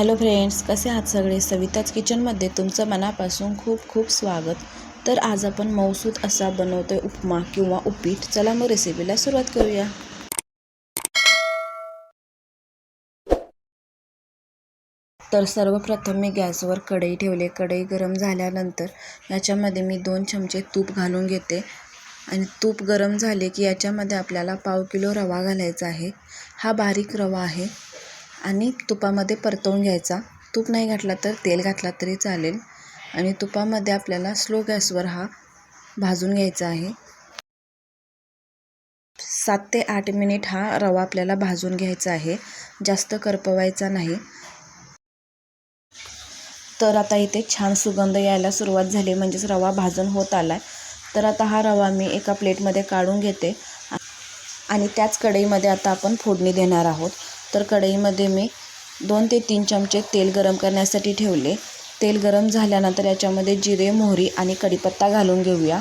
Hello friends कसे आहात सगळे? सविताच किचनमध्ये तुमचं मनापासून खूप खूप स्वागत. तर आज आपण मौसूद असा बनवतो आहे उपमा किंवा उपीट. चला मग रेसिपीला सुरुवात करूया. तर सर्वप्रथम मी गॅसवर कढई ठेवले. कढई गरम झाल्यानंतर याच्यामध्ये मी दोन चमचे तूप घालून घेते. आणि तूप गरम झाले की याच्यामध्ये आपल्याला पाव किलो रवा घालायचा आहे. हा बारीक रवा आहे. आणि तुपामध्ये परतवून घ्यायचा. तूप नाही घातला तर तेल घातला तरी चालेल. आणि तुपामध्ये आपल्याला स्लो गॅसवर हा भाजून घ्यायचा आहे. सात ते आठ मिनिट हा रवा आपल्याला भाजून घ्यायचा आहे. जास्त करपवायचा नाही. तर आता इथे छान सुगंध यायला सुरुवात झाली. म्हणजेच रवा भाजून होत आला आहे तर आता हा रवा मी एका प्लेटमध्ये काढून घेते. आणि त्याच कढईमध्ये आता आपण फोडणी देणार आहोत. तर कढईमध्ये मी दोन ते तीन चमचे तेल गरम करण्यासाठी ठेवले. तेल गरम झाल्यानंतर याच्यामध्ये जिरे मोहरी आणि कढीपत्ता घालून घेऊया.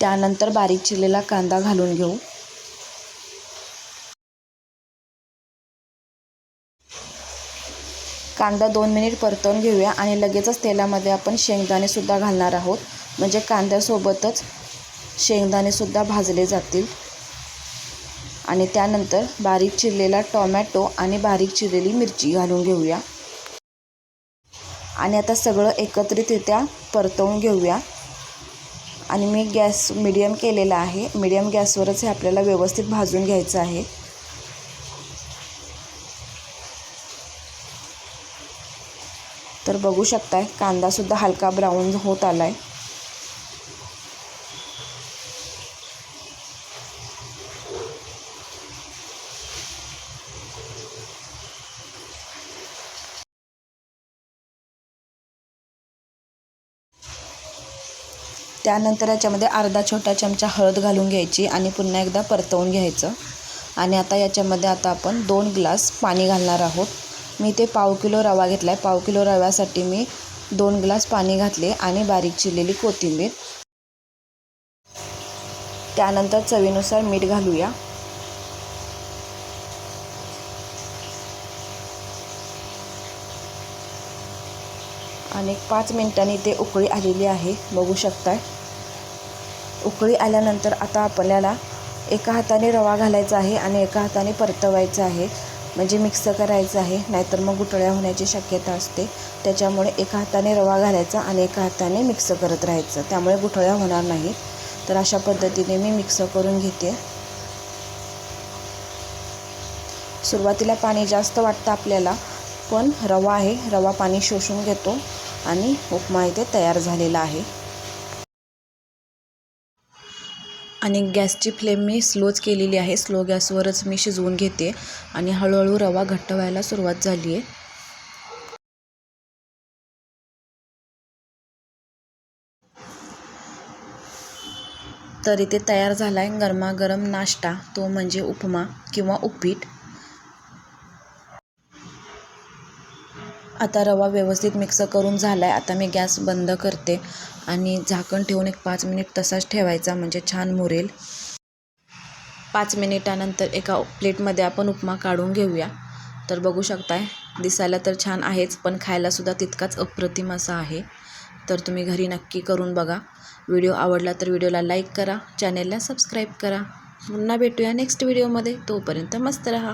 त्यानंतर बारीक चिरलेला कांदा घालून घेऊ. कांदा दोन मिनिट परतवून घेऊया आणि लगेचच तेलामध्ये आपण शेंगदाणेसुद्धा घालणार आहोत. म्हणजे कांद्यासोबतच शेंगदाणेसुद्धा भाजले जातील. आणि त्यानंतर बारीक चिरलेला टॉमॅटो आणि बारीक चिरलेली मिरची घालून घेऊया. आणि आता सगळं एकत्रितरित्या परतवून घेऊया. आणि मी गॅस मिडियम केलेला आहे. मिडियम गॅसवरच हे आपल्याला व्यवस्थित भाजून घ्यायचं आहे. तर बघू शकताय कांदासुद्धा हलका ब्राऊन होत आला आहे त्यानंतर याच्यामध्ये अर्धा छोटा चमचा हळद घालून घ्यायची आणि पुन्हा एकदा परतवून घ्यायचं. आणि आता याच्यामध्ये आता आपण दोन ग्लास पाणी घालणार आहोत. मी ते पाव किलो रवा घेतला आहे पाव किलो रव्यासाठी मी दोन ग्लास पाणी घातले आणि बारीक चिरलेली कोथिंबीर. त्यानंतर चवीनुसार मीठ घालूया. आणि पाच मिनिटांनी ते उकळी आलेली आहे. बघू शकताय. उकळी आल्यानंतर आता आपल्याला एका हाताने रवा घालायचा आहे आणि एका हाताने परतवायचा आहे. म्हणजे मिक्स करायचं आहे. नाहीतर मग गुठळ्या होण्याची शक्यता असते. त्याच्यामुळे एका हाताने रवा घालायचा आणि एका हाताने मिक्स करत राहायचं. त्यामुळे गुठळ्या होणार नाही. तर अशा पद्धतीने मी मिक्स करून घेते. सुरुवातीला पाणी जास्त वाटतं आपल्याला पण रवा आहे. रवा पाणी शोषून घेतो आणि उपमा इथे तयार झालेला आहे. आणि गॅसची फ्लेम मी स्लोच केलेली आहे. स्लो गॅसवरच मी शिजवून घेते आणि हळूहळू रवा घट्ट व्हायला सुरुवात झाली आहे. तर इथे तयार झाला आहे गरमागरम नाश्ता. तो म्हणजे उपमा किंवा उपीट. आता रवा व्यवस्थित मिक्स करून झाला आहे आता मी गॅस बंद करते आणि झाकण ठेवून एक पाच मिनिट तसाच ठेवायचा म्हणजे छान मुरेल. पाच मिनिटानंतर एका प्लेटमध्ये आपण उपमा काढून घेऊया. तर बघू शकताय दिसायला तर छान आहेच पण खायलासुद्धा तितकाच अप्रतिम असा आहे. तर तुम्ही घरी नक्की करून बघा. व्हिडिओ आवडला तर व्हिडिओला लाईक करा चॅनेलला सबस्क्राईब करा. पुन्हा भेटूया नेक्स्ट व्हिडिओमध्ये. तोपर्यंत मस्त रहा.